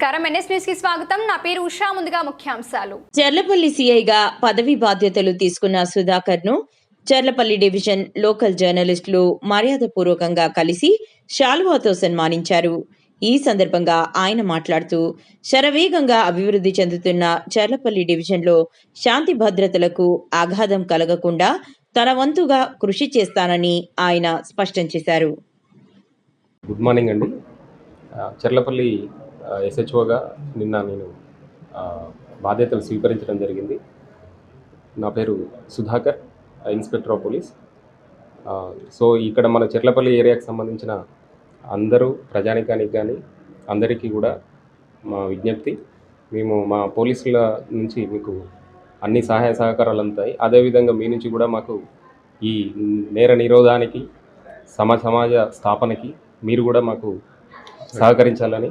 నమస్కారం. ఎన్ఎస్ న్యూస్కి స్వాగతం. నా పేరు ఉషా. ముందుగా ముఖ్యాంశాలు. చెర్లపల్లి సీఐగా పదవి బాధ్యతలు తీసుకున్న సుధాకర్ను చెర్లపల్లి డివిజన్ లోకల్ జర్నలిస్టులు మర్యాదపూర్వకంగా కలిసి శాల్వాతో సన్మానించారు. ఈ సందర్భంగా ఆయన మాట్లాడుతూ శరవేగంగా అభివృద్ధి చెందుతున్న చెర్లపల్లి డివిజన్లో శాంతి భద్రతలకు ఆఘాతం కలగకుండా తన వంతుగా కృషి చేస్తానని ఆయన స్పష్టం చేశారు. గుడ్ మార్నింగ్ అండి. చెర్లపల్లి ఎస్హెచ్ఓగా నిన్న నేను బాధ్యతలు స్వీకరించడం జరిగింది. నా పేరు Sudhakar inspector of police. So ఇక్కడ మన చెర్లపల్లి ఏరియాకి సంబంధించిన అందరూ ప్రజానికానికి కానీ అందరికీ కూడా మా విజ్ఞప్తి. మేము మా పోలీసుల నుంచి మీకు అన్ని సహాయ సహకారాలు అందుతాయి. అదేవిధంగా మీ నుంచి కూడా మాకు ఈ నేర నిరోధానికి సమ సమాజ స్థాపనకి మీరు కూడా మాకు సహకరించాలని